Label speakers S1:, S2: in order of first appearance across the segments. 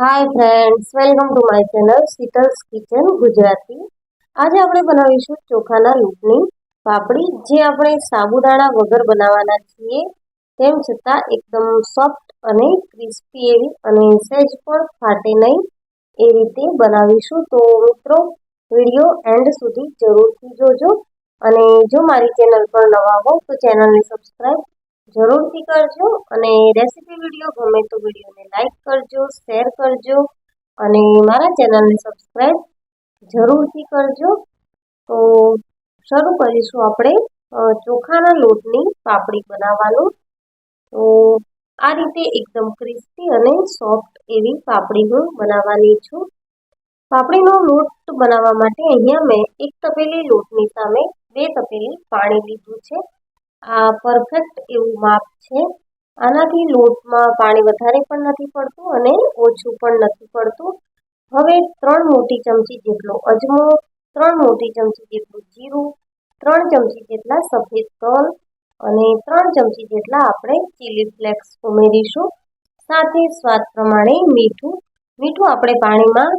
S1: Hi friends welcome to my channel Sheetal's kitchen Gujarati આજે આપણે બનાવીશું ચોખાના લોટની પાપડી, જે આપણે સાબુદાણા વગર બનાવવાના છીએ. તેમ છતાં એકદમ સોફ્ટ અને ક્રિસ્પી એવી અને સહેજ પણ ફાટે નહીં એ રીતે બનાવીશું. તો મિત્રો વીડિયો એન્ડ સુધી જરૂરથી જોજો. અને જો મારી ચેનલ પર નવા હો, તો ચેનલને સબસ્ક્રાઈબ જરૂરથી કરજો અને રેસીપી વીડિયો ગમે તો વિડીયોને લાઇક કરજો, શેર કરજો અને મારા ચેનલને સબસ્ક્રાઈબ જરૂરથી કરજો. તો શરૂ કરીશું આપણે ચોખાના લોટની પાપડી બનાવવાનું. તો આ રીતે એકદમ ક્રિસ્પી અને સોફ્ટ એવી પાપડી હું બનાવવાની છું. પાપડીનો લોટ બનાવવા માટે અહીંયા મેં એક તપેલી લોટની સામે બે તપેલી પાણી લીધું છે. આ પરફેક્ટ એવું માપ છે. આનાથી લોટમાં પાણી વધારે પણ નથી પડતું અને ઓછું પણ નથી પડતું. હવે ત્રણ મોટી ચમચી જેટલો અજમો, ત્રણ મોટી ચમચી જેટલું જીરું, ત્રણ ચમચી જેટલા સફેદ તલ અને ત્રણ ચમચી જેટલા આપણે ચીલી ફ્લેક્સ ઉમેરીશું. સાથે સ્વાદ પ્રમાણે મીઠું. મીઠું આપણે પાણીમાં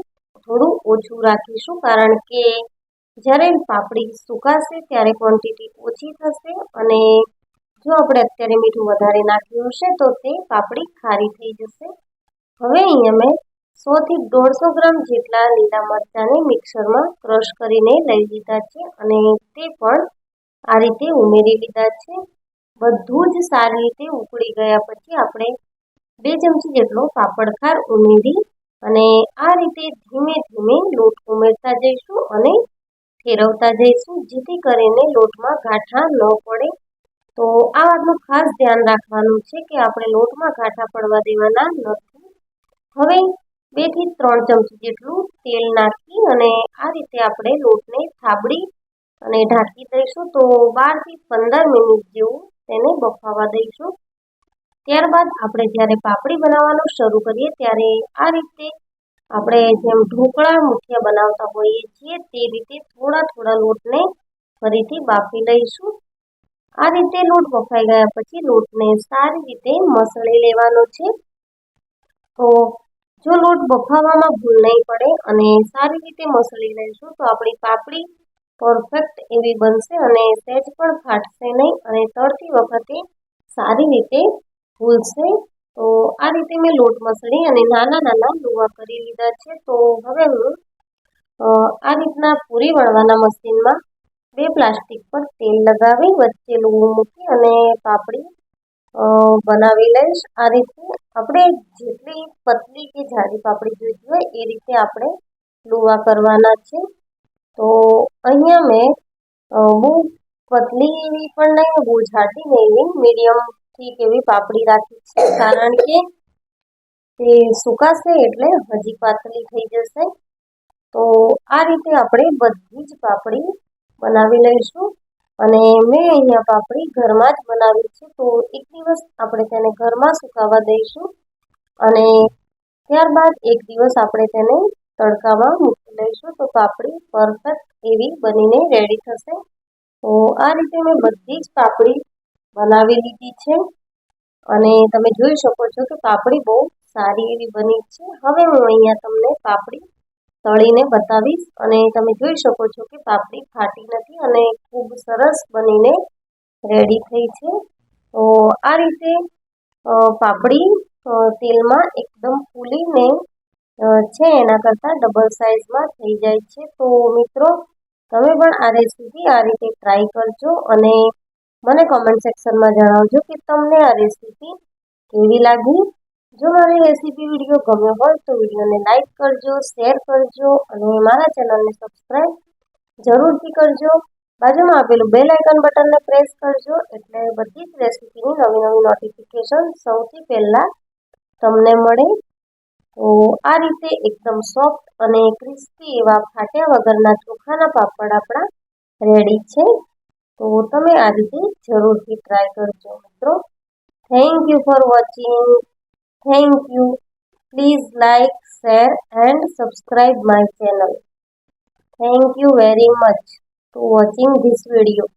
S1: થોડું ઓછું રાખીશું કારણ કે જ્યારે પાપડી સુકાશે ત્યારે ક્વોન્ટિટી ઓછી થશે અને જો આપણે અત્યારે મીઠું વધારે નાખ્યું હશે તો તે પાપડી ખારી થઈ જશે. હવે અહીંયા મેં સોથી દોઢસો ગ્રામ જેટલા લીલા મરચાંને મિક્સરમાં ક્રશ કરીને લઈ લીધા છે અને તે પણ આ રીતે ઉમેરી લીધા છે. બધું જ સારી રીતે ઉકળી ગયા પછી આપણે બે ચમચી જેટલો પાપડખાર ઉમેરી અને આ રીતે ધીમે ધીમે લોટ ઉમેરતા જઈશું અને ફેરવતા જઈશું, જેથી કરીને લોટમાં ગાંઠા ન પડે. તો આ વાતનું ખાસ ધ્યાન રાખવાનું છે કે આપણે લોટમાં ગાંઠા પડવા દેવાના નથી. હવે બેથી ત્રણ ચમચી જેટલું તેલ નાખી અને આ રીતે આપણે લોટને થાબડી અને ઢાંકી દઈશું. તો બારથી પંદર મિનિટ જેવું તેને બફાવા દઈશું. ત્યારબાદ આપણે જ્યારે પાપડી બનાવવાનું શરૂ કરીએ, ત્યારે આ રીતે આપણે જેમ ઢોકળા મુઠિયા બનાવતા હોઈએ છીએ, તે રીતે થોડા થોડા લોટને ફરીથી બાફી લઈશું. આ રીતે લોટ બફાઈ ગયા પછી લોટને સારી રીતે મસળી લેવાનો છે. તો જો લોટ બફાવવામાં ભૂલ નહીં પડે અને સારી રીતે મસળી લઈશું, તો આપણી પાપડી પરફેક્ટ એવી બનશે અને સહેજ પણ ફાટશે નહીં અને તળતી વખતે સારી રીતે ફૂલશે. તો આ રીતે મેં લોટ મસળી અને નાના નાના લુવા કરી લીધા છે. તો હવે હું આ રીતના પૂરી વણવાના મશીનમાં બે પ્લાસ્ટિક પર તેલ લગાવી, વચ્ચે લુવું મૂકી અને પાપડી બનાવી લઈશ. આ રીતે આપણે જેટલી પતલી કે જાડી પાપડી જોઈતી હોય એ રીતે આપણે લુવા કરવાના છે. તો અહીંયા મેં બહુ પતલી એવી પણ નહીં, બહુ જાડી નહીં, મીડિયમ ઠીક એવી પાપડી રાખી છે. કારણ કે તે સુકાશે એટલે હજી પાતળી થઈ જશે. તો આ રીતે આપણે બધી જ પાપડી બનાવી લઈશું. અને મેં અહીંયા પાપડી ઘરમાં જ બનાવી છે. તો એક દિવસ આપણે તેને ઘરમાં સુકાવા દઈશું. અને ત્યારબાદ એક દિવસ આપણે તેને તડકામાં મૂકી લઈશું. તો પાપડી પરફેક્ટ એવી બનીને રેડી થશે. તો આ રીતે મેં બધી જ પાપડી બનાવી લીધી છે. અને તમે જોઈ શકો છો કે પાપડી બહુ સારી એવી બની છે. હવે હું અહીંયા તમને પાપડી તળીને બતાવીશ. અને તમે જોઈ શકો છો કે પાપડી ફાટી નથી અને ખૂબ સરસ બનીને રેડી થઈ છે. તો આ રીતે પાપડી તેલમાં એકદમ ફૂલીને છે એના કરતાં ડબલ સાઇઝમાં થઈ જાય છે. તો મિત્રો, તમે પણ આ રેસીપી આ રીતે ટ્રાય કરજો અને મને કોમેન્ટ સેક્શનમાં જણાવજો કે તમને આ રેસીપી કેવી લાગી? જો મારી રેસીપી વીડિયો ગમ્યો હોય તો વિડીયોને લાઇક કરજો શેર કરજો અને મારા ચેનલને સબસ્ક્રાઈબ જરૂરથી કરજો. બાજુમાં આપેલું બેલ આઇકન બટનને પ્રેસ કરજો એટલે બધી જ રેસીપીની નવી નવી નોટિફિકેશન સૌથી પહેલાં તમને મળે. તો આ રીતે એકદમ સોફ્ટ અને ક્રિસ્પી એવા ફાટ્યા વગરના ચોખાના પાપડ આપણા રેડી છે. તો તમે આ રીતે જરૂરથી ટ્રાય કરજો મિત્રો. Thank you for watching thank you please like share and subscribe my channel thank you very much to watching this video.